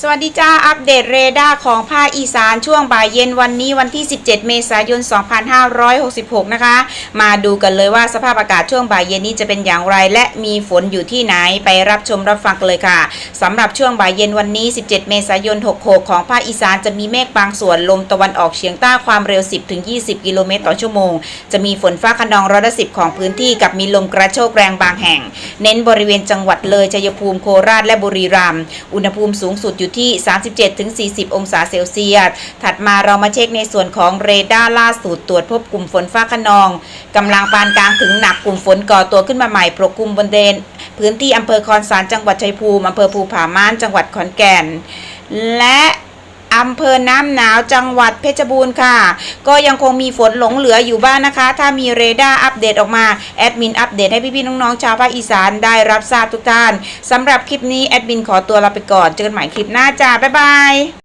สวัสดีจ้า อัปเดตเรดาร์ของภาคอีสานช่วงบ่ายเย็นวันนี้วันที่ 17 เมษายน 2566 นะคะ มาดูกันเลยว่าสภาพอากาศช่วงบ่ายเย็นนี้จะเป็นอย่างไร และมีฝนอยู่ที่ไหนไปรับชมรับฟังกันเลยค่ะสำหรับช่วงบ่ายเย็นวันนี้ 17 เมษายน 66 ของภาคอีสานจะมีเมฆบางส่วนลมตะวันออกเฉียงใต้ความเร็ว 10-20 กิโลเมตรต่อชั่วโมง จะมีฝนฟ้าขนองร้อยละสิของพื้นที่กับมีลมกระโชกแรงบางแห่ง เน้นบริเวณจังหวัดเลยชัยภูมิโคราชและบุรีรัมย์อุณหภูมิสูงสุดอยู่ที่ 37-40 องศาเซลเซียส ถัดมาเรามาเช็คในส่วนของเรดาร์ล่าสุดตรวจพบกลุ่มฝนฟ้าขนองกำลังปานกลางถึงหนักกลุ่มฝนก่อตัวขึ้นมาใหม่ปกคลุมบนเดน พื้นที่อำเภอคอนสารจังหวัดชัยภูมิอำเภอภูผาม่านจังหวัดขอนแก่น และ อำเภอน้ำหนาวจังหวัดเพชรบูรณ์ค่ะ ก็ยังคงมีฝนหลงเหลืออยู่บ้างนะคะ ถ้ามีเรดาร์อัปเดตออกมา แอดมินอัปเดตให้พี่ๆน้องๆชาวภาคอีสานได้รับทราบทุกท่านสำหรับคลิปนี้แอดมินขอตัวลาไปก่อน เจอกันใหม่คลิปหน้าจ้าบ๊ายบาย